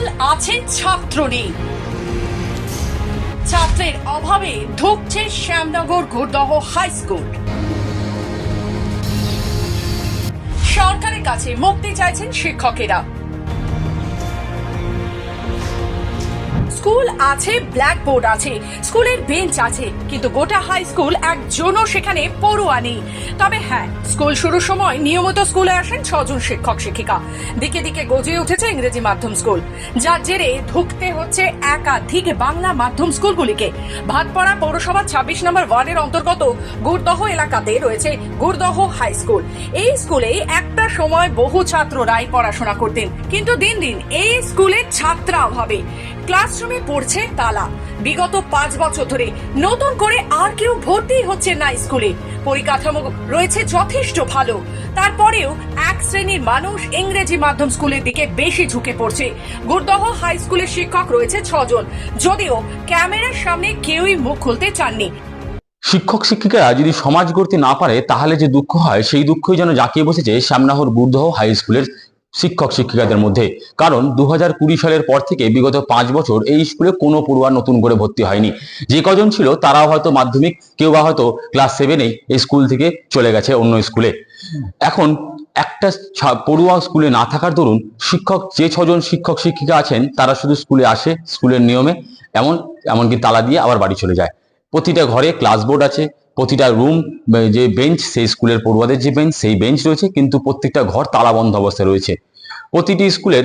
School আছে ছাত্র নেই ছাত্রের অভাবে ধুকছে শ্যামনগর ঘোরদহ হাই স্কুল সরকারের কাছে মুক্তি চাইছেন শিক্ষকেরা। স্কুল আছে ব্ল্যাকবোর্ড আছে, স্কুলের বেঞ্চ আছে, কিন্তু গোটা হাই স্কুল একজনও সেখানে পড়ুয়া নেই। তবে হ্যাঁ স্কুল শুরুর সময় নিয়মিত স্কুলে আসেন ছজন শিক্ষক, শিক্ষিকা। দিকে দিকে গজিয়ে উঠেছে ইংরেজি মাধ্যম স্কুল। যার জেরে ধুকতে হচ্ছে একাধিক বাংলা মাধ্যম স্কুলগুলিকে। ভাতপাড়া পৌরসভা ছাব্বিশ নম্বর ওয়ার্ডের অন্তর্গত গুরদহ এলাকাতে রয়েছে গুরদহ হাই স্কুল এই স্কুলে একটা সময় বহু ছাত্ররাই পড়াশোনা করতেন, কিন্তু দিন দিন এই স্কুলের ছাত্রা অভাবে ক্লাসরুমে পড়ছে তালা। বিগত পাঁচ বছর ধরে নতুন করে আর কেউ ভর্তি হচ্ছে না স্কুলে। পরিকাঠামো রয়েছে যথেষ্ট ভালো। তারপরেও এক শ্রেণির মানুষ ইংরেজি মাধ্যম স্কুলের দিকে বেশি ঝুঁকে পড়ছে। গুরদহ হাই স্কুলের শিক্ষক রয়েছে ছজন। যদিও ক্যামেরার সামনে কেউই মুখ খুলতে চাননি। শিক্ষক শিক্ষিকারা যদি সমাজ গড়তে না পারে, তাহলে যে দুঃখ হয়, সেই দুঃখই যেন জাঁকিয়ে বসেছে শ্যামনাহর গুরদহ হাই স্কুলের শিক্ষক শিক্ষিকাদের মধ্যে। কারণ দু কুড়ি সালের পর থেকে বিগত পাঁচ বছর এই স্কুলে কোনো পড়ুয়া নতুন করে ভর্তি হয়নি। যে কজন ছিল তারাও হয়তো মাধ্যমিক, কেউ বা হয়তো ক্লাস সেভেনেই এই স্কুল থেকে চলে গেছে অন্য স্কুলে। এখন একটা পড়ুয়া স্কুলে না থাকার দরুন শিক্ষক, যে ছজন শিক্ষক শিক্ষিকা আছেন, তারা শুধু স্কুলে আসে, স্কুলের নিয়মে, এমন, এমনকি তালা দিয়ে আবার বাড়ি চলে যায়। প্রতিটা ঘরে ক্লাস বোর্ড আছে প্রতিটা রুম যে বেঞ্চ সেই স্কুলের পড়ুয়াদের যে বেঞ্চ সেই বেঞ্চ রয়েছে, কিন্তু প্রত্যেকটা ঘর তালাবন্ধ অবস্থায় রয়েছে। প্রতিটি স্কুলের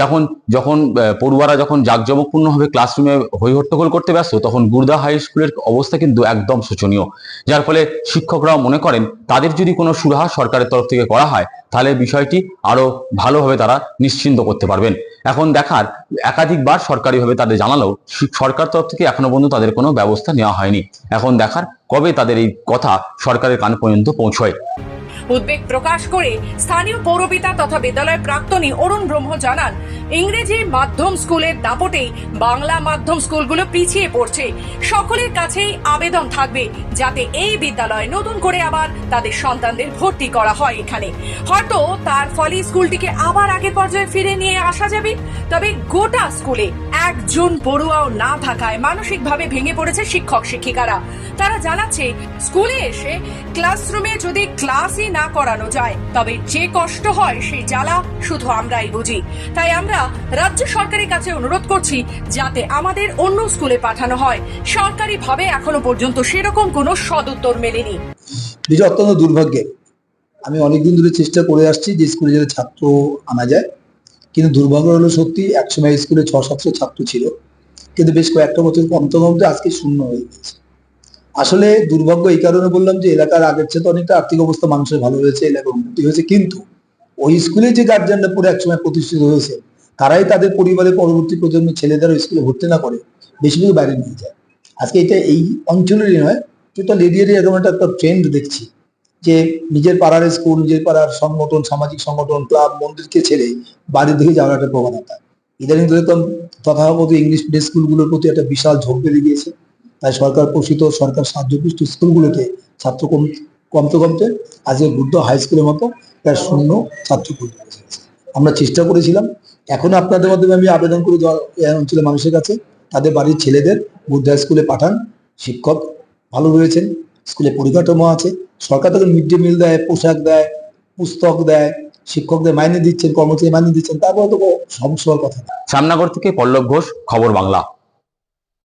যখন যখন পড়ুয়ারা যখন জাঁকজমকপূর্ণভাবে ক্লাসরুমে হই হট্টগোল করতে ব্যস্ত, তখন গুরদা হাই স্কুলের অবস্থা কিন্তু একদম শোচনীয়। যার ফলে শিক্ষকরাও মনে করেন, তাদের যদি কোনো সুরাহা সরকারের তরফ থেকে করা হয়, তাহলে বিষয়টি আরও ভালোভাবে তারা নিশ্চিন্ত করতে পারবেন। এখন দেখার একাধিকবার সরকারিভাবে তাদের জানালেও সরকার তরফ থেকে এখনও পর্যন্ত তাদের কোনো ব্যবস্থা নেওয়া হয়নি। এখন দেখার কবে তাদের এই কথা সরকারের কান পর্যন্ত পৌঁছয়। উদ্বেগ প্রকাশ করে স্থানীয় পৌরপিতা তথা বিদ্যালয়ের প্রাক্তনী অরুণ ব্রহ্ম জানান ইংরেজি মাধ্যম স্কুলের দাপটেই বাংলা মাধ্যম স্কুলগুলো পিছিয়ে পড়ছে। সকলের কাছেই আবেদন থাকবে যাতে এই বিদ্যালয়ে নতুন করে আবার তাদের সন্তানদের ভর্তি করা হয় এখানে। হয়তো তার ফলে স্কুলটিকে আবার আগের পর্যায়ে ফিরে নিয়ে আসা যাবে। তবে গোটা স্কুলে একজন পড়ুয়াও না থাকায় মানসিকভাবে ভেঙে পড়েছে শিক্ষক শিক্ষিকারা। তারা জানাচ্ছে, স্কুলে এসে ক্লাসরুমে যদি ক্লাসই না করানো যায়, তবে যে কষ্ট হয় সেই জ্বালা শুধু আমরাই বুঝি। তাই আমরা রাজ্য সরকারের কাছে অনুরোধ করছি যাতে আমাদের অন্য স্কুলে পাঠানো হয়। সরকারিভাবে এখনও পর্যন্ত সেরকম কোনো সদুত্তর মেলেনি। যেটা অত্যন্ত দুর্ভাগ্যের আমি অনেকদিন ধরে চেষ্টা করে আসছি যে স্কুলে যাতে ছাত্র আনা যায়। কিন্তু দুর্ভাগ্য হলো সত্যি, একসময় স্কুলে ছ সাতশো ছাত্র ছিল। কিন্তু বেশ কয়েকটা বছর কমতে কমতে আজকে শূন্য হয়ে গেছে আসলে দুর্ভাগ্য এই কারণে বললাম যে এলাকার আগের চেয়ে তো অনেকটা আর্থিক অবস্থা মানুষের ভালো হয়েছে এলাকার উন্নতি হয়েছে। কিন্তু ওই স্কুলে যে গার্জিয়ানরা পরে একসময় প্রতিষ্ঠিত হয়েছে তারাই তাদের পরিবারের পরবর্তী প্রজন্মের ছেলেদের ওই স্কুলে ভর্তি না করে বেশিরভাগ বাইরে নিয়ে যায়। আজকে এটা এই অঞ্চলেরই নয় টোটাল এরিয়ারই এরকম একটা একটা ট্রেন্ড দেখছি যে নিজের পাড়ার স্কুল নিজের পাড়ার সংগঠন, সামাজিক সংগঠন ক্লাব মন্দিরকে ছেড়ে বাড়ির দিকে যাওয়ার একটা প্রবণতা। ইদানিং ধরে তো তথাগত ইংলিশ মিডিয়াম স্কুলগুলোর প্রতি একটা বিশাল ঝোঁক বেড়ে গিয়েছে। তাই সরকার পোষিত, সরকার সাহায্যপুষ্ট স্কুলগুলোতে ছাত্র কম, কমতে কমতে আজকে বুদ্ধ হাই স্কুলের মতো প্রায় শূন্য ছাত্র এসেছে। আমরা চেষ্টা করেছিলাম। এখন আপনাদের মাধ্যমে আমি আবেদন করে অঞ্চলের মানুষের কাছে। তাদের বাড়ির ছেলেদের বুদ্ধায় স্কুলে পাঠান। শিক্ষক ভালো রয়েছেন, স্কুলে পরিকাঠামো আছে। সরকার তাদের মিড ডে মিল দেয়, পোশাক দেয়, পুস্তক দেয়, শিক্ষকদের মাইনে দিচ্ছেন, কর্মচারী মাইনে দিচ্ছেন, তারপরে তো সমস্যার কথা সামনাগর থেকে পল্লব ঘোষ, খবর বাংলা।